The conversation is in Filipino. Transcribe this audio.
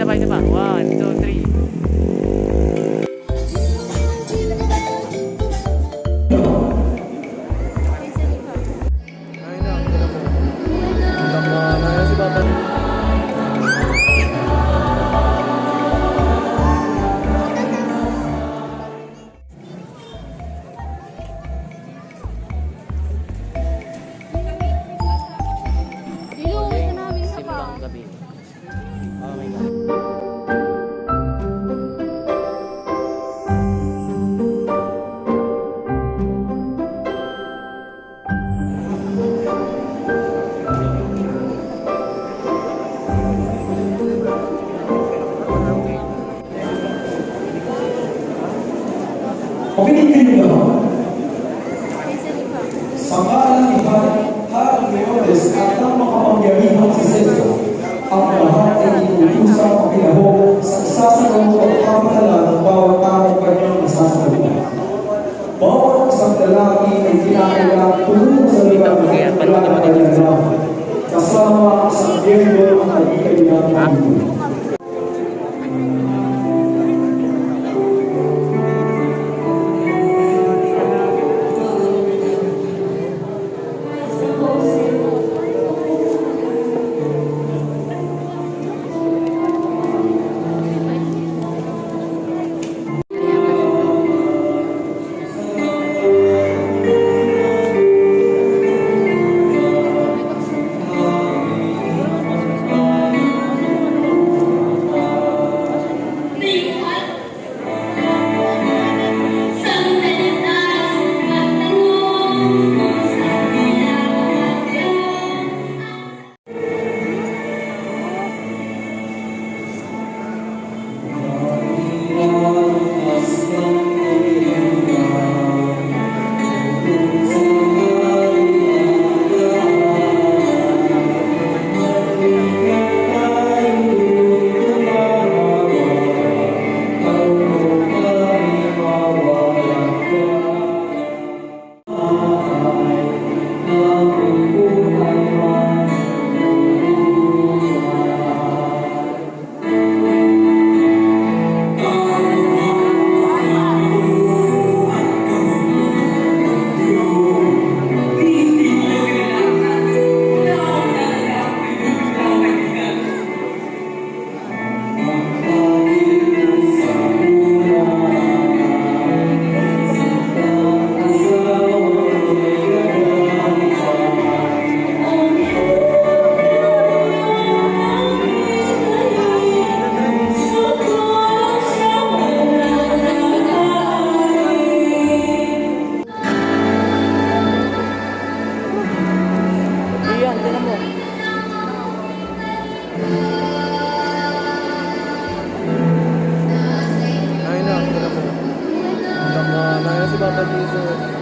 จะไปะใช่ปะว่า Pagkakita nyo ba? Isa pa. Sa ngalan ni Harap Leones at ng makapangyarihan si Cesar, ang lahat ay inutusang pakilahok sa isasalong pagpapakala ng bawat tao kanyang nasasalita. Bawat isang lalaki ay kinakailangan tulungan sa lugar ng naman ito? kasama sa biyendo ang kanilang pamilya. about the user